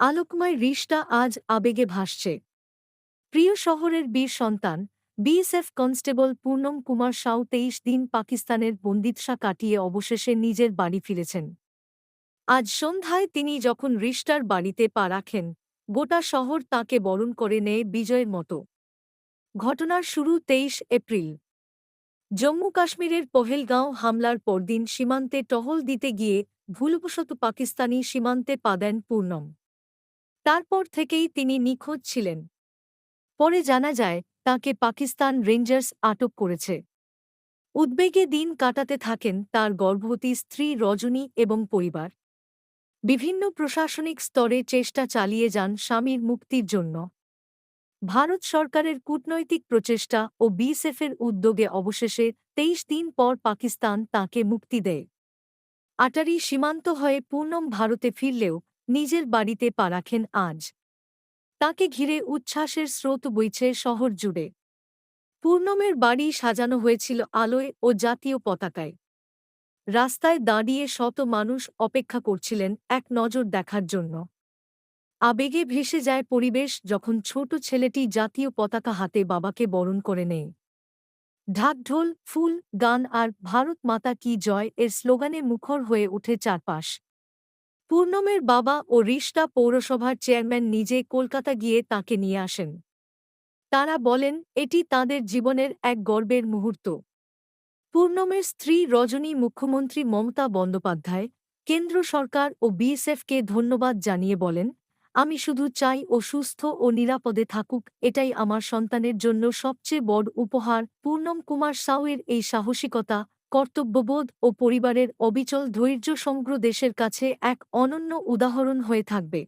আলোকময় রিশটা আজ আবেগে ভাসছে। প্রিয় শহরের বীর সন্তান বিএসএফ কনস্টেবল পূর্ণম কুমার সাউ তেইশ দিন পাকিস্তানের বন্দিদশা কাটিয়ে অবশেষে নিজের বাড়ি ফিরেছেন। আজ সন্ধ্যায় তিনি যখন রিশটার বাড়িতে পা রাখেন, গোটা শহর তাকে বরণ করে নেয় বিজয়ের মতো। ঘটনার শুরু তেইশ এপ্রিল। জম্মু কাশ্মীরের পহেলগাঁও হামলার পরদিন সীমান্তে টহল দিতে গিয়ে ভুলবশত পাকিস্তানি সীমান্তে পা দেন পূর্ণম। তারপর থেকেই তিনি নিখোঁজ ছিলেন। পরে জানা যায়, তাকে পাকিস্তান রেঞ্জার্স আটক করেছে। উদ্বেগে দিন কাটাতে থাকেন তার গর্ভবতী স্ত্রী রজনী এবং পরিবার। বিভিন্ন প্রশাসনিক স্তরে চেষ্টা চালিয়ে যান স্বামীর মুক্তির জন্য। ভারত সরকারের কূটনৈতিক প্রচেষ্টা ও বিএসএফের উদ্যোগে অবশেষে তেইশ দিন পর পাকিস্তান তাকে মুক্তি দেয়। আটারি সীমান্ত হয়ে পূর্ণম ভারতে ফিরলেও নিজের বাড়িতে পা রাখেন আজ। তাকে ঘিরে উচ্ছ্বাসের স্রোত বইছে শহর জুড়ে। পূর্ণমের বাড়ি সাজানো হয়েছিল আলোয় ও জাতীয় পতাকায়। রাস্তায় দাঁড়িয়ে শত মানুষ অপেক্ষা করছিলেন এক নজর দেখার জন্য। আবেগে ভেসে যায় পরিবেশ যখন ছোট ছেলেটি জাতীয় পতাকা হাতে বাবাকে বরণ করে নেয়। ঢাকঢোল ফুল, গান আর ভারত মাতা কি জয় এর স্লোগানে মুখর হয়ে ওঠে চারপাশ। পূর্ণমের বাবা ও রিষ্টা পৌরসভার চেয়ারম্যান নিজে কলকাতা গিয়ে তাকে নিয়ে আসেন। তারা বলেন, এটি তাদের জীবনের এক গর্বের মুহূর্ত। পূর্ণমের স্ত্রী রজনী মুখ্যমন্ত্রী মমতা বন্দ্যোপাধ্যায়, কেন্দ্র সরকার ও বিএসএফকে ধন্যবাদ জানিয়ে বলেন, আমি শুধু চাই ও সুস্থ ও নিরাপদে থাকুক, এটাই আমার সন্তানের জন্য সবচেয়ে বড় উপহার। পূর্ণম কুমার সাউয়ের এই সাহসিকতা কর্তব্যবোধ ও পরিবারের অবিচল ধৈর্য সমগ্র দেশের কাছে এক অনন্য উদাহরণ হয়ে থাকবে।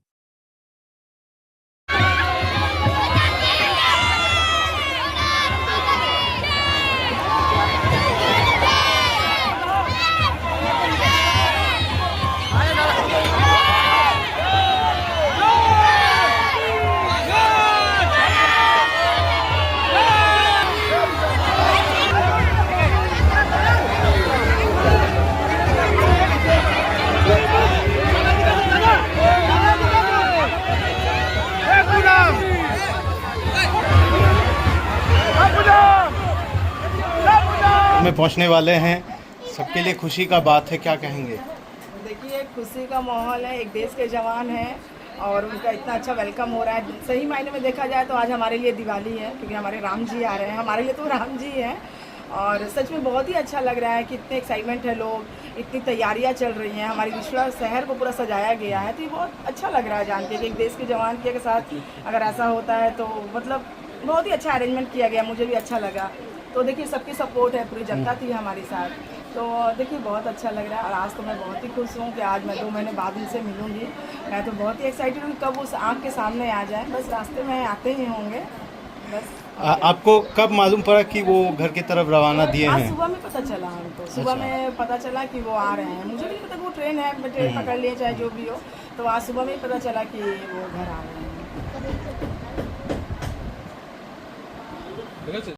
में पहुँचने वाले हैं। सबके लिए खुशी का बात है, क्या कहेंगे? देखिए, खुशी का माहौल है, एक देश के जवान हैं और उनका इतना अच्छा वेलकम हो रहा है। सही मायने में देखा जाए तो आज हमारे लिए दिवाली है, क्योंकि हमारे राम जी आ रहे हैं। हमारे लिए तो राम जी हैं और सच में बहुत ही अच्छा लग रहा है कि इतने एक्साइटमेंट है लोग, इतनी तैयारियाँ चल रही हैं। हमारी विश्वा शहर को पूरा सजाया गया है तो ये बहुत अच्छा लग रहा है जान के कि एक देश के जवान के साथ अगर ऐसा होता है तो मतलब बहुत ही अच्छा अरेंजमेंट किया गया, मुझे भी अच्छा लगा। तो देखिए सबकी सपोर्ट है पूरी जनता थी हमारे साथ। तो देखिए बहुत अच्छा लग रहा है और आज तो मैं बहुत ही खुश हूँ कि आज मैं दो महीने बाद उनसे मिलूँगी। मैं तो बहुत ही एक्साइटेड हूँ कब उस आँख के सामने आ जाए। बस रास्ते में आते ही होंगे। बस। आ, आपको कब मालूम पड़ा कि वो घर की तरफ़ रवाना दिए हैं सुबह में पता चला हमको। सुबह अच्छा। में पता चला कि वो आ रहे हैं। मुझे भी नहीं पता वो ट्रेन है ट्रेन पकड़ लिए चाहे जो भी हो। तो आज सुबह में ही पता चला कि वो घर आ रहे हैं।